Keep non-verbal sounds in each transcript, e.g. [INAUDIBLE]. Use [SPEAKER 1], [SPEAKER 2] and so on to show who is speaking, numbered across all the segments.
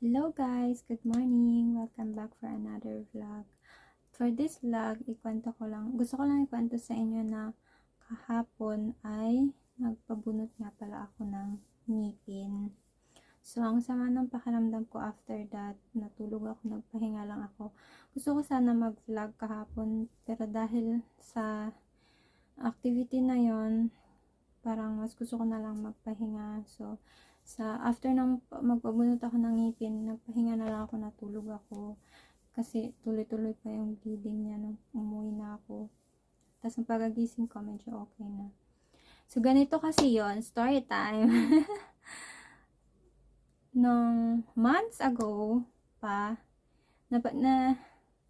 [SPEAKER 1] Hello guys! Good morning! Welcome back for another vlog. For this vlog, ikwento ko lang, gusto ko lang ikwento sa inyo na kahapon ay nagpabunot nga pala ako ng ngipin. So, ang sama ng pakiramdam ko after that, natulog ako, nagpahinga lang ako. Gusto ko sana mag-vlog kahapon, pero dahil sa activity na yon parang mas gusto ko na lang magpahinga. So, sa after ng magpabunot ako ng ngipin, nagpahinga na lang ako, natulog ako. Kasi tuloy-tuloy pa yung bleeding niya nung umuwi na ako. Tapos ang pagagising ko, medyo okay na. So, ganito kasi yon story time. [LAUGHS] nung months ago pa, na, na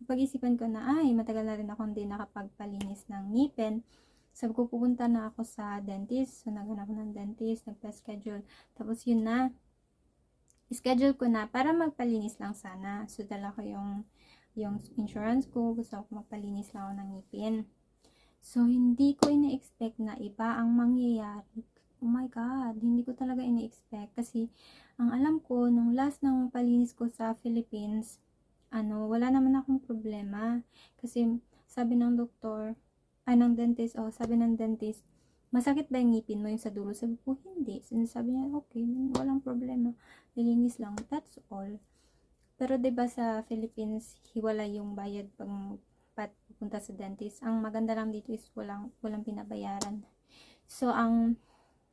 [SPEAKER 1] pag-isipan ko na, ay, matagal na rin ako hindi nakapagpalinis ng ngipin. Sabi ko, pupunta na ako sa dentist. So, naghanap ng dentist, nagpa-schedule. Tapos, yun na. Schedule ko na para magpalinis lang sana. So, dala ko yung, yung insurance ko. Gusto ko magpalinis lang ako ng ngipin. So, hindi ko ina-expect na iba ang mangyayari. Oh my God, hindi ko talaga ina-expect. Kasi, ang alam ko, nung last ng palinis ko sa Philippines, ano, wala naman akong problema. Kasi, sabi ng doktor, ay ng dentist, oh, sabi ng dentist, masakit ba yung ngipin mo yung sa dulo? Sabi ko, hindi. Sinasabi niya, okay, walang problema. Nilinis lang. That's all. Pero ba sa Philippines, hiwala yung bayad pag pat pupunta sa dentist. Ang maganda lang dito is walang walang pinabayaran. So ang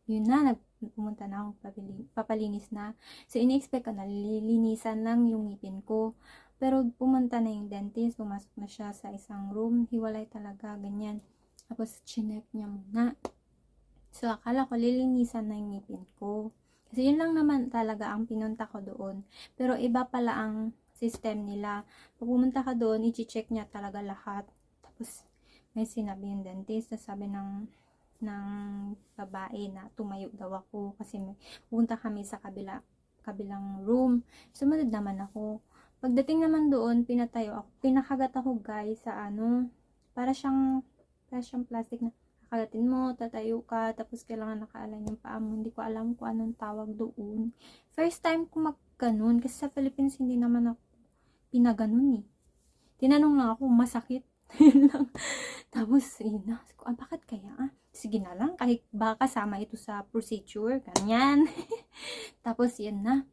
[SPEAKER 1] yun na nagpumunta na ako papili, papalinis na. So ini-expect ko na lilinisan lang yung ngipin ko. Pero pumunta na yung dentist, pumasok na siya sa isang room, hiwalay talaga, ganyan. Tapos chinek niya muna. So akala ko lilinisan na yung ngipin ko. Kasi yun lang naman talaga ang pinunta ko doon. Pero iba pala ang system nila. Pag pumunta ka doon, i-check niya talaga lahat. Tapos may sinabi yung dentist, sabi ng ng babae na tumayo daw ako kasi may, pupunta kami sa kabila kabilang room. Sumunod naman ako. Pagdating naman doon, pinatayo ako. Pinakagat ako guys sa ano, para siyang, para siyang plastic na kakagatin mo, tatayo ka, tapos kailangan nakaalan yung paa mo. Hindi ko alam kung anong tawag doon. First time ko magganon, kasi sa Philippines hindi naman ako pinaganon eh. Tinanong lang ako, masakit. [LAUGHS] Yun lang. Tapos, yun na. Ah, bakit kaya? Ah, sige na lang, kahit baka kasama ito sa procedure, ganyan. [LAUGHS] Tapos, yun na.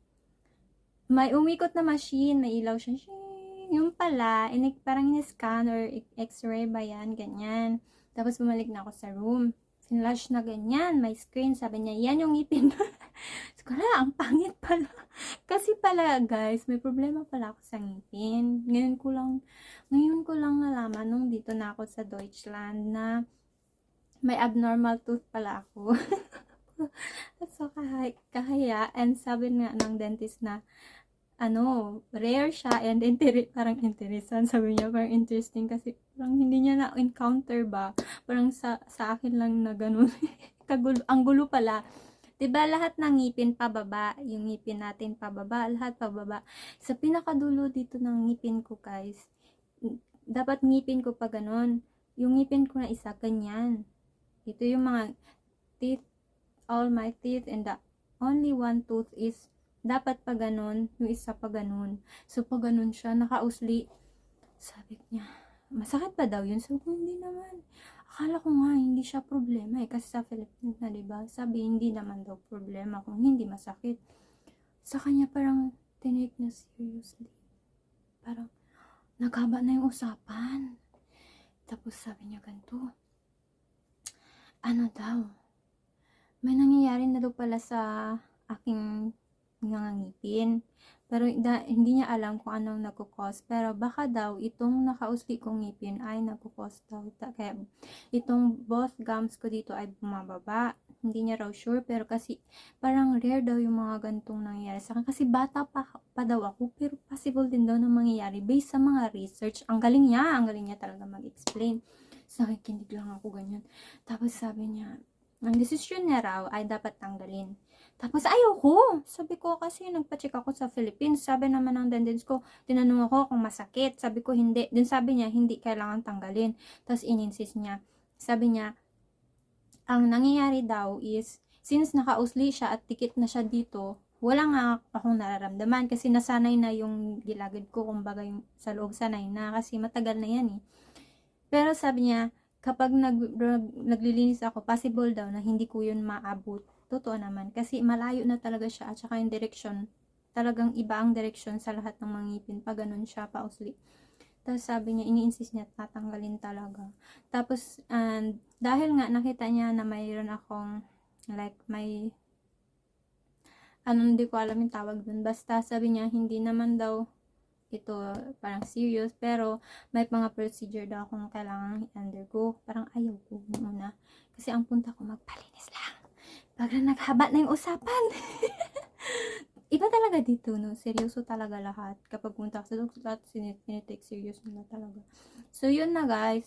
[SPEAKER 1] May umikot na machine, may ilaw siya. Yung pala, inik, parang in-scan or x-ray ba yan, ganyan. Tapos bumalik na ako sa room. Flash na ganyan, may screen. Sabi niya, yan yung ngipin. [LAUGHS] Sabi ang pangit pala. [LAUGHS] Kasi pala, guys, may problema pala ako sa ngipin. Ngayon ko lang, ngayon ko lang nalaman nung dito na ako sa Deutschland na may abnormal tooth pala ako. [LAUGHS] so, kahaya, kahaya. And sabi nga ng dentist na, ano, rare siya and inter- [LAUGHS] parang interesting. Sabi niya, parang interesting kasi parang hindi niya na-encounter ba. Parang sa, sa akin lang na ganun. [LAUGHS] Kagulo, ang gulo pala. 'Di ba lahat ng ngipin pababa, yung ngipin natin pababa, lahat pababa. Sa pinakadulo dito ng ngipin ko, guys, dapat ngipin ko pa ganun. Yung ngipin ko na isa, ganyan. Ito yung mga teeth, all my teeth, and the only one tooth is dapat pa ganun, yung isa pa ganun. So, pa ganun siya, nakausli. Sabi niya, masakit pa daw yun? Sabi ko, hindi naman. Akala ko nga, hindi siya problema eh. Kasi sa Philippines na, diba? Sabi, hindi naman daw problema kung hindi masakit. Sa kanya parang, tinake niya seriously. Parang, naghaba na yung usapan. Tapos sabi niya ganito, ano daw, may nangyayari na daw pala sa aking ngangangipin. Pero da, hindi niya alam kung anong nagkukos. Pero baka daw itong nakausli kong ngipin ay nagkukos daw. Kaya itong both gums ko dito ay bumababa. Hindi niya raw sure. Pero kasi parang rare daw yung mga gantong nangyayari sa akin. Kasi bata pa, pa daw ako. Pero possible din daw na mangyayari based sa mga research. Ang galing niya. Ang galing niya talaga mag-explain. Sa akin, kinig lang ako ganyan. Tapos sabi niya, ang desisyon niya raw ay dapat tanggalin. Tapos ayoko. Sabi ko kasi nagpa-check ako sa Philippines. Sabi naman ng dentist ko, tinanong ako kung masakit. Sabi ko hindi. Din sabi niya hindi kailangan tanggalin. Tapos ininsist niya. Sabi niya, ang nangyayari daw is since nakausli siya at tikit na siya dito, wala nga akong nararamdaman kasi nasanay na yung gilagid ko, kumbaga yung sa loob sanay na kasi matagal na yan eh. Pero sabi niya, kapag nag, nag- naglilinis ako, possible daw na hindi ko yun maabot. Totoo naman. Kasi malayo na talaga siya at saka yung direction, talagang iba ang direction sa lahat ng mga ngipin. Pa ganun siya, pa usli. Tapos sabi niya, ini-insist niya tatanggalin talaga. Tapos, and dahil nga nakita niya na mayroon akong, like, may, ano, hindi ko alam yung tawag dun. Basta sabi niya, hindi naman daw ito parang serious, pero may mga procedure daw akong kailangan i-undergo. Parang ayaw ko muna. Kasi ang punta ko magpalinis lang. Pag naghaba na yung usapan. [LAUGHS] Iba talaga dito, no? Seryoso talaga lahat. Kapag punta sa doktor, lahat sinit- tinitake serious nila talaga. So, yun na guys.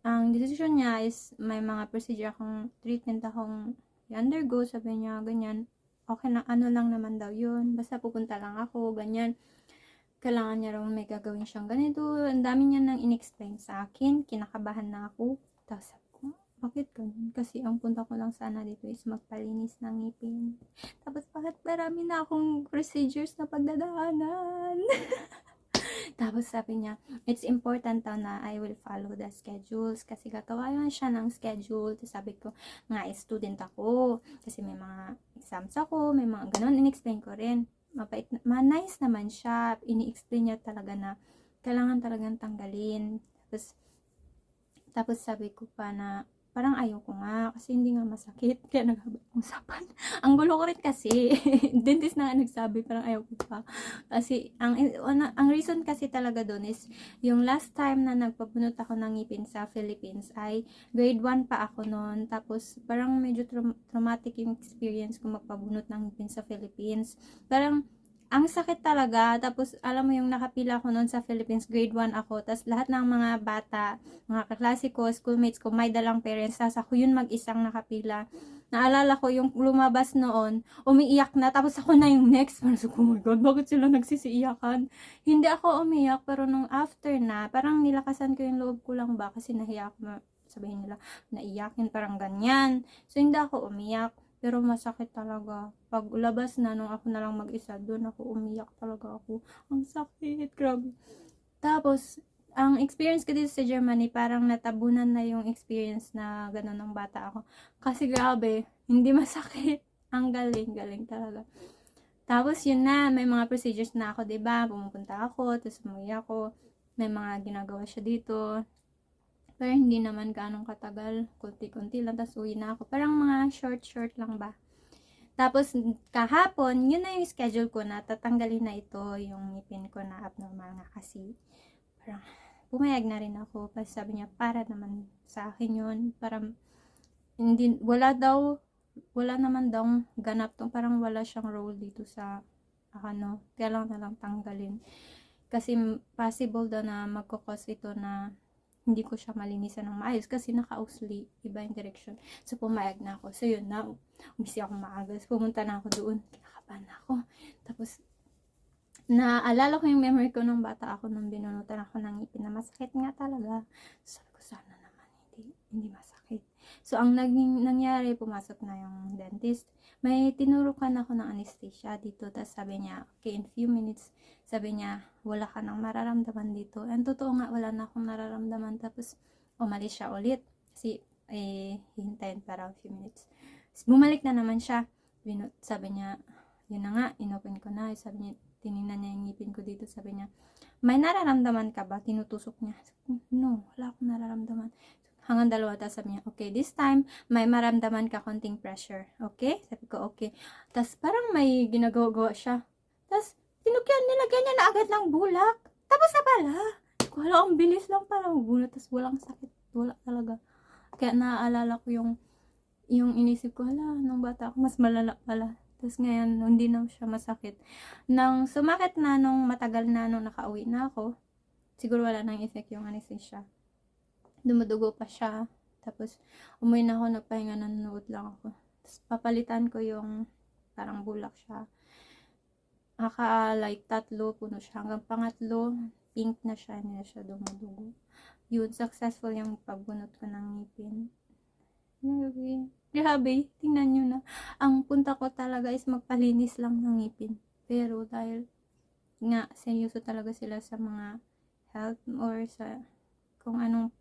[SPEAKER 1] Ang decision niya is may mga procedure akong treatment akong i-undergo. Sabi niya, ganyan. Okay lang, ano lang naman daw yun. Basta pupunta lang ako, ganyan kailangan niya raw may gagawin siyang ganito. Ang dami niya nang in-explain sa akin. Kinakabahan na ako. Tapos sabi ko, bakit ganun? Kasi ang punta ko lang sana dito is magpalinis ng ngipin. Tapos bakit marami na akong procedures na pagdadaanan? [LAUGHS] Tapos sabi niya, it's important daw na I will follow the schedules kasi gagawa yun siya ng schedule. Tapos sabi ko, nga student ako kasi may mga exams ako, may mga ganun. In-explain ko rin mabait, ma nice naman siya. Ini-explain niya talaga na kailangan talagang tanggalin. Tapos, tapos sabi ko pa na parang ayaw ko nga kasi hindi nga masakit. [LAUGHS] Kaya naghaba [LAUGHS] ang gulo ko rin kasi. [LAUGHS] Dentist na nga nagsabi parang ayaw ko pa. Kasi ang, ang, reason kasi talaga doon is yung last time na nagpabunot ako ng ngipin sa Philippines ay grade 1 pa ako noon. Tapos parang medyo traum- traumatic yung experience ko magpabunot ng ngipin sa Philippines. Parang ang sakit talaga. Tapos, alam mo yung nakapila ko noon sa Philippines, grade 1 ako. Tapos, lahat ng mga bata, mga kaklase ko, schoolmates ko, may dalang parents. Tapos, ako yun mag-isang nakapila. Naalala ko yung lumabas noon, umiiyak na. Tapos, ako na yung next. Parang, oh my God, bakit sila nagsisiiyakan? Hindi ako umiyak, pero nung after na, parang nilakasan ko yung loob ko lang ba? Kasi nahiya ako sabihin nila, naiyakin, parang ganyan. So, hindi ako umiyak. Pero masakit talaga. Pag labas na, nung ako na lang mag-isa, doon ako umiyak talaga ako. Ang sakit, grabe. Tapos, ang experience ko dito sa Germany, parang natabunan na yung experience na gano'n ng bata ako. Kasi grabe, hindi masakit. [LAUGHS] Ang galing, galing talaga. Tapos yun na, may mga procedures na ako, 'di ba? Pumupunta ako, tapos umuwi ako. May mga ginagawa siya dito. Pero hindi naman ganong katagal. Kunti-kunti lang, tapos uwi na ako. Parang mga short-short lang ba. Tapos kahapon, yun na yung schedule ko na tatanggalin na ito yung ngipin ko na abnormal nga kasi. Parang pumayag na rin ako. Kasi sabi niya, para naman sa akin yun. Para hindi, wala daw, wala naman daw ganap tong parang wala siyang role dito sa ano, kaya lang na lang tanggalin. Kasi possible daw na magkakos ito na hindi ko siya malinisan ng maayos kasi naka-usli, iba yung direction. So, pumayag na ako. So, yun na, umisi ako maaga. So, pumunta na ako doon. Kinakabahan na ako. Tapos, naalala ko yung memory ko nung bata ako nung binunutan ako ng ngipin na masakit nga talaga. So, sabi ko, sana naman hindi, hindi masakit. So, ang naging, nangyari, pumasok na yung dentist. May tinurukan ako ng anesthesia dito. Tapos sabi niya, okay, in few minutes, sabi niya, wala ka nang mararamdaman dito. And totoo nga, wala na akong nararamdaman. Tapos, umalis siya ulit. Kasi, eh, hihintayin para few minutes. Tapos, bumalik na naman siya. Sabi niya, yun na nga, inopen ko na. Sabi niya, tinignan niya yung ngipin ko dito. Sabi niya, may nararamdaman ka ba? Tinutusok niya. No, wala akong nararamdaman. Hanggang dalawa, tapos sabi niya, okay, this time, may maramdaman ka konting pressure. Okay? Sabi ko, okay. Tapos parang may ginagawa siya. Tapos, tinukyan nila ganyan na agad ng bulak. Tapos na pala. Wala, ang bilis lang para magbunot. Tapos walang sakit. Wala talaga. Kaya naaalala ko yung yung inisip ko, hala, nung bata ako, mas malala pala. Tapos ngayon, hindi na siya masakit. Nang sumakit na, nung matagal na, nung nakauwi na ako, siguro wala nang effect yung anesthesia. Dumudugo pa siya. Tapos, umuwi na ako, nagpahinga, nanonood lang ako. Tapos, papalitan ko yung parang bulak siya. Aka, like, tatlo, puno siya. Hanggang pangatlo, pink na siya, hindi na siya dumudugo. Yun, successful yung pagbunot ko ng ngipin. Anyway, Grabe, tingnan nyo na. Ang punta ko talaga is magpalinis lang ng ngipin. Pero dahil nga, seryoso talaga sila sa mga health or sa kung anong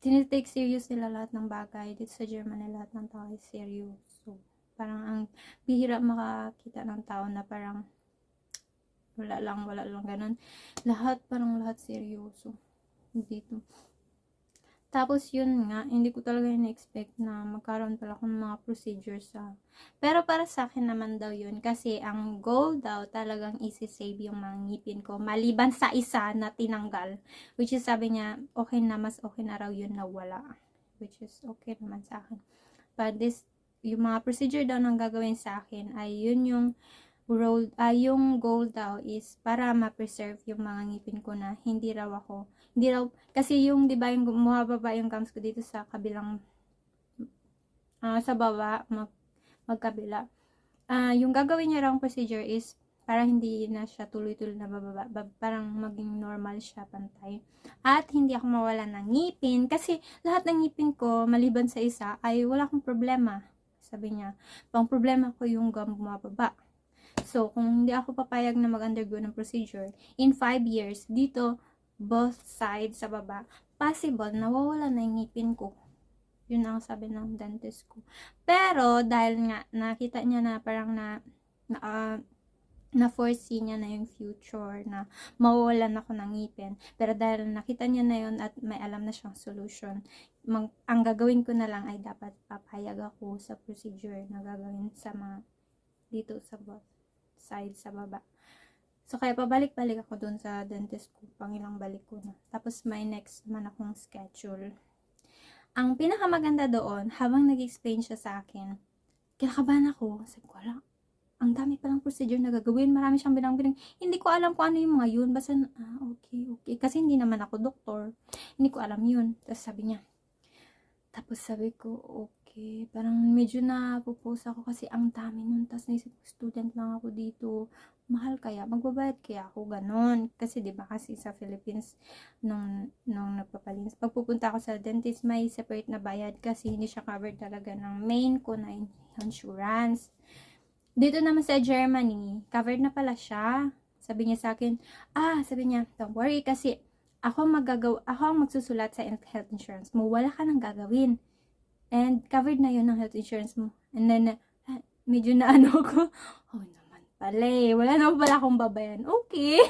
[SPEAKER 1] tinitake serious nila lahat ng bagay. Dito sa Germany, lahat ng tao ay seryoso. Parang ang bihira makakita ng tao na parang wala lang, wala lang, ganun. Lahat, parang lahat seryoso. Dito. Tapos yun nga, hindi ko talaga in-expect na magkaroon pala ako ng mga procedures sa... Pero para sa akin naman daw yun, kasi ang goal daw talagang isi-save yung mga ngipin ko, maliban sa isa na tinanggal. Which is sabi niya, okay na, mas okay na raw yun na wala. Which is okay naman sa akin. But this, yung mga procedure daw nang gagawin sa akin ay yun yung roll, ah, yung goal daw is para ma-preserve yung mga ngipin ko na hindi raw ako, hindi raw, kasi yung, di ba, yung bumababa yung gums ko dito sa kabilang, ah, sa baba, mag, magkabila. Ah, yung gagawin niya raw procedure is para hindi na siya tuloy-tuloy na bababa, bab- parang maging normal siya pantay. At hindi ako mawala ng ngipin kasi lahat ng ngipin ko maliban sa isa ay wala akong problema. Sabi niya, pang problema ko yung gum bumababa. So, kung hindi ako papayag na mag-undergo ng procedure, in 5 years, dito, both sides sa baba, possible, nawawala na yung ngipin ko. Yun ang sabi ng dentist ko. Pero, dahil nga, nakita niya na parang na, na, ah, na-foresee niya na yung future na mawawalan ako ng ngipin. Pero dahil nakita niya na yun at may alam na siyang solution, mag, ang gagawin ko na lang ay dapat papayag ako sa procedure na gagawin sa mga dito sa both side sa baba. So, kaya pabalik-balik ako dun sa dentist ko. Pangilang balik ko na. Tapos, may next naman akong schedule. Ang pinakamaganda doon, habang nag-explain siya sa akin, kinakabahan ako. Sabi ko, wala, ang dami palang procedure na gagawin. Marami siyang bilang-bilang. Hindi ko alam kung ano yung mga yun. Basta, ah, okay, okay. Kasi hindi naman ako doktor. Hindi ko alam yun. Tapos sabi niya, tapos sabi ko, okay. Parang medyo napupose ako kasi ang dami nun. Tapos naisip ko, student lang ako dito. Mahal kaya? Magbabayad kaya ako? Ganon. Kasi di ba kasi sa Philippines, nung, nung nagpapalinis, pag pupunta ako sa dentist, may separate na bayad kasi hindi siya covered talaga ng main ko na insurance. Dito naman sa Germany, covered na pala siya. Sabi niya sa akin, ah, sabi niya, don't worry kasi ako magagaw ako ang magsusulat sa health insurance mo. Wala ka nang gagawin. And covered na yun ng health insurance mo. And then, ah, medyo na ano [LAUGHS] ko, oh naman pala eh. Wala naman pala akong babayan. Okay.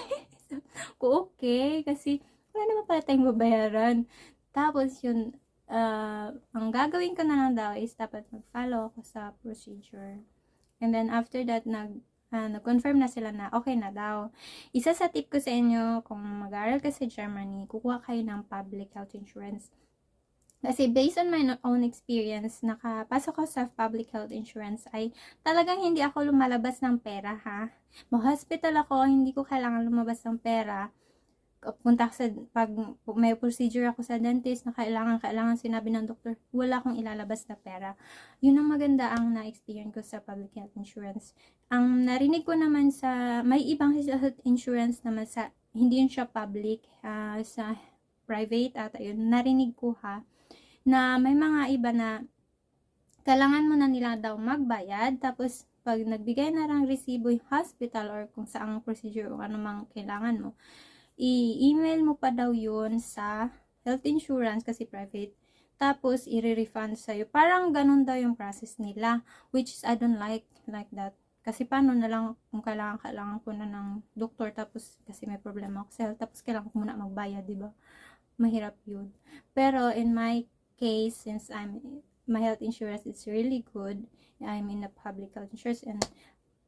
[SPEAKER 1] [LAUGHS] ko okay. Kasi, wala naman pala tayong babayaran. Tapos yun, ah, ang gagawin ko na lang daw is dapat mag-follow ako sa procedure. And then after that, nag, ah, nag-confirm na sila na okay na daw. Isa sa tip ko sa inyo, kung mag-aaral ka sa Germany, kukuha kayo ng public health insurance. Kasi based on my own experience, nakapasok ko sa public health insurance ay talagang hindi ako lumalabas ng pera ha. Ma-hospital ako, hindi ko kailangan lumabas ng pera. Punta ako sa, pag may procedure ako sa dentist na kailangan, kailangan sinabi ng doktor, wala akong ilalabas na pera. Yun ang maganda ang na-experience ko sa public health insurance. Ang narinig ko naman sa, may ibang health insurance naman sa, hindi yun siya public, ah, sa private ata yun, narinig ko ha, na may mga iba na kailangan mo na nila daw magbayad, tapos pag nagbigay na lang resibo yung hospital or kung saang procedure o ano mang kailangan mo, i-email mo pa daw yun sa health insurance kasi private. Tapos, i-refund sa'yo. Parang ganun daw yung process nila. Which I don't like, like that. Kasi paano na lang kung kailangan, kailangan ko na ng doktor tapos kasi may problema ako sa health tapos kailangan ko muna magbayad, ba? Mahirap yun. Pero in my case, since I'm my health insurance is really good, I'm in a public health insurance and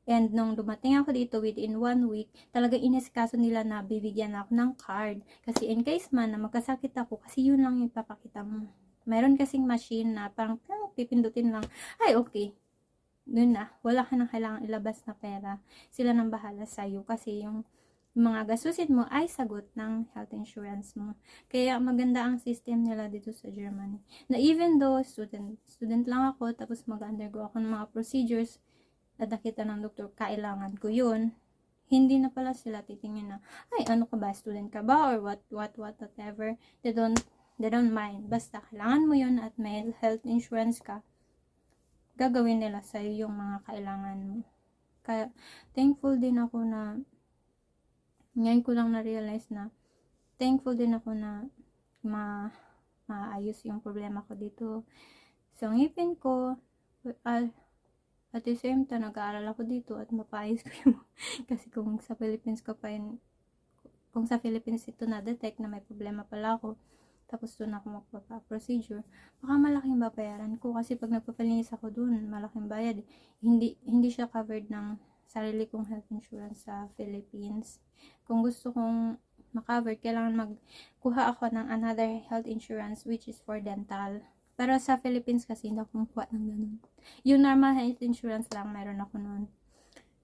[SPEAKER 1] And nung dumating ako dito within one week, talaga inesikaso nila na bibigyan ako ng card. Kasi in case man na magkasakit ako, kasi yun lang yung papakita mo. Mayroon kasing machine na parang pipindutin lang. Ay, okay. Doon na. Wala ka nang kailangan ilabas na pera. Sila nang bahala sa'yo. Kasi yung mga gasusin mo ay sagot ng health insurance mo. Kaya maganda ang system nila dito sa Germany. Na even though student, student lang ako, tapos mag-undergo ako ng mga procedures, at nakita ng doktor, kailangan ko yun, hindi na pala sila titingin na, ay, ano ka ba, student ka ba, or what, what, what, whatever. They don't, they don't mind. Basta, kailangan mo yun at may health insurance ka. gagawin nila sa yung mga kailangan mo. Kaya, thankful din ako na, ngayon ko lang na-realize na, thankful din ako na, ma, maayos yung problema ko dito. Sa ngipin ko, at, at the same time, nag-aaral ako dito at mapaayos [LAUGHS] ko yung, kasi kung sa Philippines ko pa yun, kung sa Philippines ito na-detect na may problema pala ako, tapos doon ako magpapa-procedure, baka malaking babayaran ko kasi pag nagpapalinis ako doon, malaking bayad. Hindi hindi siya covered ng sarili kong health insurance sa Philippines. Kung gusto kong makover, kailangan magkuha ako ng another health insurance which is for dental. Pero sa Philippines kasi hindi ako kumukuha ng ganun. Yung normal health insurance lang, meron ako noon.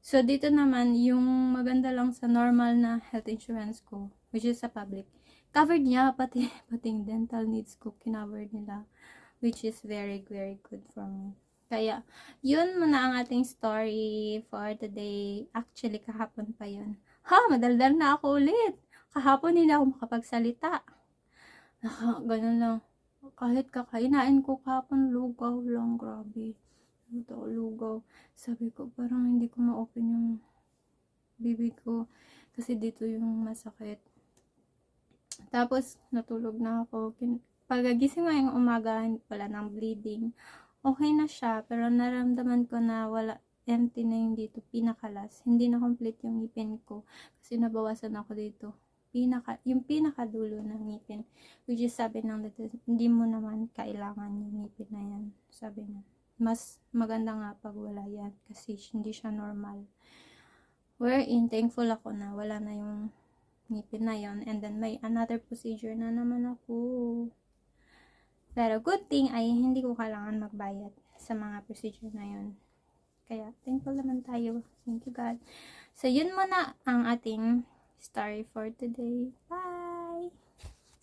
[SPEAKER 1] So, dito naman, yung maganda lang sa normal na health insurance ko, which is sa public, covered niya, [LAUGHS] pati, pati dental needs ko, kinovered nila, which is very, very good for me. Kaya, yun muna ang ating story for today. Actually, kahapon pa yun. Ha, madaldal na ako ulit. Kahapon hindi ako makapagsalita. Naka, ganun lang. Kahit kakainain ko kahapon, lugaw lang, grabe. Ito, lugaw. Sabi ko, parang hindi ko ma-open yung bibig ko. Kasi dito yung masakit. Tapos, natulog na ako. Pagagising yung umaga, wala ng bleeding. Okay na siya, pero naramdaman ko na wala, empty na yung dito, pinakalas. Hindi na complete yung ngipin ko. Kasi nabawasan ako dito. Pinaka, yung pinakadulo ng ngipin. Which is sabi ng dito, hindi mo naman kailangan yung ngipin na yan. Sabi niya. Mas maganda nga pag wala yan. Kasi hindi siya normal. Wherein, thankful ako na wala na yung ngipin na yon and then may another procedure na naman ako pero good thing ay hindi ko kailangan magbayad sa mga procedure na yon kaya thankful naman tayo. Thank you God. So yun muna ang ating story for today. Bye